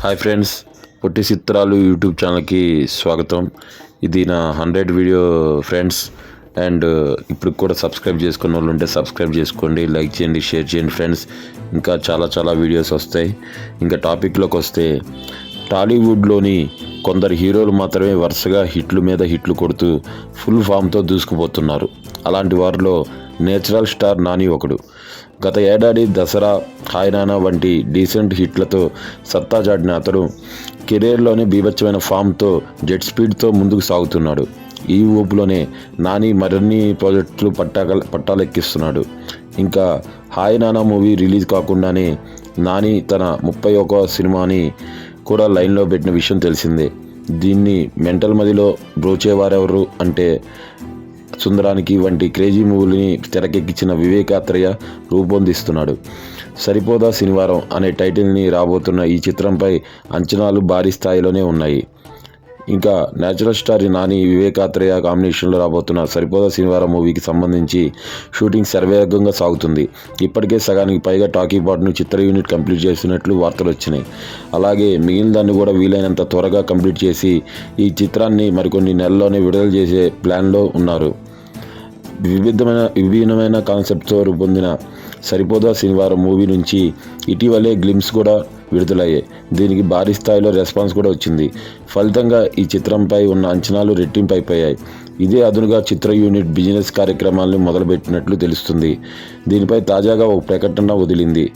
Hi friends పొట్టి చిత్రాలు YouTube ఛానల్కి స్వాగతం. ఇది నా hundred video friends. And uh, ఇప్పుడు కూడా సబ్స్క్రైబ్ చేసుకున్న వాళ్ళు ఉంటే సబ్స్క్రైబ్ చేసుకోండి లైక్ చేయండి షేర్ చేయండి ఫ్రెండ్స్. ఇంకా చాలా చాలా వీడియోస్ వస్తాయి. ఇంకా టాపిక్లోకి వస్తే టాలీవుడ్లోని కొందరు హీరోలు మాత్రమే వరుసగా హిట్లు మీద హిట్లు కొడుతూ ఫుల్ ఫామ్తో దూసుకుపోతున్నారు. అలాంటి వారిలో నేచురల్ స్టార్ నాని ఒకడు. గత ఏడాది దసరా హాయినానా వంటి డీసెంట్ హిట్లతో సత్తా చాటిన అతడు కెరీర్లోనే బీభత్సమైన ఫామ్తో జెట్ స్పీడ్తో ముందుకు సాగుతున్నాడు. ఈ ఊపులోనే నాని మరిన్ని ప్రాజెక్టులు పట్టాక పట్టాలెక్కిస్తున్నాడు. ఇంకా హాయ్ నానా మూవీ రిలీజ్ కాకుండానే నాని తన ముప్పై ఒక సినిమాని కూడా లైన్లో పెట్టిన విషయం తెలిసిందే. దీన్ని మెంటల్ మదిలో బ్రోచేవారెవరు అంటే సుందరానికి వంటి క్రేజీ మూవీని తెరకెక్కించిన వివేకాత్రయ రూపొందిస్తున్నాడు. సరిపోదా శనివారం అనే టైటిల్ని రాబోతున్న ఈ చిత్రంపై అంచనాలు భారీ స్థాయిలోనే ఉన్నాయి. ఇంకా నేచురల్ స్టార్ నాని వివేకాత్రేయ కాంబినేషన్లో రాబోతున్న సరిపోదా శనివారం మూవీకి సంబంధించి షూటింగ్ శరవేగంగా సాగుతుంది. ఇప్పటికే సగానికి పైగా టాకీ పాట్ను చిత్ర యూనిట్ కంప్లీట్ చేసినట్లు వార్తలు వచ్చినాయి. అలాగే మిగిలిన దాన్ని కూడా వీలైనంత త్వరగా కంప్లీట్ చేసి ఈ చిత్రాన్ని మరికొన్ని నెలల్లోనే విడుదల చేసే ప్లాన్లో ఉన్నారు. వివిధమైన విభిన్నమైన కాన్సెప్ట్తో రూపొందిన సరిపోదా శనివారం మూవీ నుంచి ఇటీవలే గ్లిమ్స్ కూడా విడుదలయ్యాయి. దీనికి భారీ స్థాయిలో రెస్పాన్స్ కూడా వచ్చింది. ఫలితంగా ఈ చిత్రంపై ఉన్న అంచనాలు రెట్టింపు అయిపోయాయి. ఇదే అదునుగా చిత్ర యూనిట్ బిజినెస్ కార్యక్రమాలను మొదలుపెట్టినట్లు తెలుస్తుంది. దీనిపై తాజాగా ఒక ప్రకటన వదిలింది.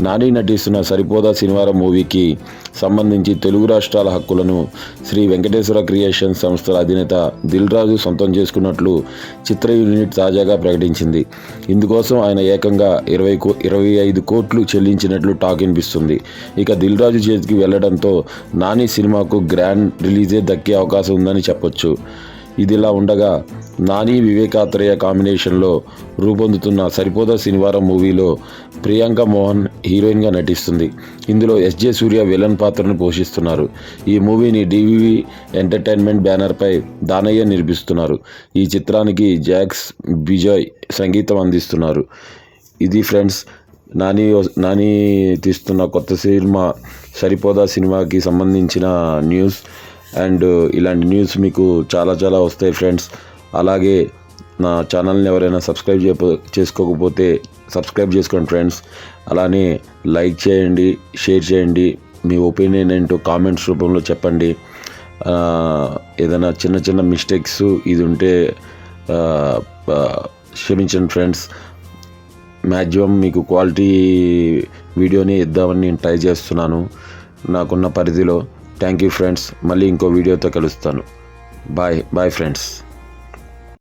నాని నటిస్తున్న సరిపోదా శనివారం మూవీకి సంబంధించి తెలుగు రాష్ట్రాల హక్కులను శ్రీ వెంకటేశ్వర క్రియేషన్ సంస్థల అధినేత దిల్ రాజు సొంతం చేసుకున్నట్లు చిత్ర యూనిట్ తాజాగా ప్రకటించింది. ఇందుకోసం ఆయన ఏకంగా ఇరవై కో ఇరవై ఐదు కోట్లు చెల్లించినట్లు టాక్ వినిపిస్తుంది. ఇక దిల్ రాజు చేతికి వెళ్ళడంతో నాని సినిమాకు గ్రాండ్ రిలీజే దక్కే అవకాశం ఉందని చెప్పొచ్చు. ఇదిలా ఉండగా నాని వివేకాత్రేయ కాంబినేషన్లో రూపొందుతున్న సరిపోదా శనివారం మూవీలో ప్రియాంక మోహన్ హీరోయిన్గా నటిస్తుంది. ఇందులో ఎస్జే సూర్య విలన్ పాత్రను పోషిస్తున్నారు. ఈ మూవీని డివివి ఎంటర్టైన్మెంట్ బ్యానర్పై దానయ్య నిర్మిస్తున్నారు. ఈ చిత్రానికి జాక్స్ బిజాయ్ సంగీతం అందిస్తున్నారు. ఇది ఫ్రెండ్స్ నాని నాని తీస్తున్న కొత్త సినిమా సరిపోదా సినిమాకి సంబంధించిన న్యూస్. అండ్ ఇలాంటి న్యూస్ మీకు చాలా చాలా వస్తాయి ఫ్రెండ్స్. అలాగే నా ఛానల్ని ఎవరైనా సబ్స్క్రైబ్ చేయపో చేసుకోకపోతే సబ్స్క్రైబ్ చేసుకోండి ఫ్రెండ్స్. అలానే లైక్ చేయండి షేర్ చేయండి. మీ ఒపీనియన్ ఏంటో కామెంట్స్ రూపంలో చెప్పండి. ఏదైనా చిన్న చిన్న మిస్టేక్స్ ఇది ఉంటే క్షమించండి ఫ్రెండ్స్. మ్యాక్సిమం మీకు క్వాలిటీ వీడియోని ఇద్దామని నేను ట్రై చేస్తున్నాను నాకున్న పరిధిలో. Thank you friends. మళ్ళీ ఇంకో వీడియోతో కలుస్తాను. Bye bye friends.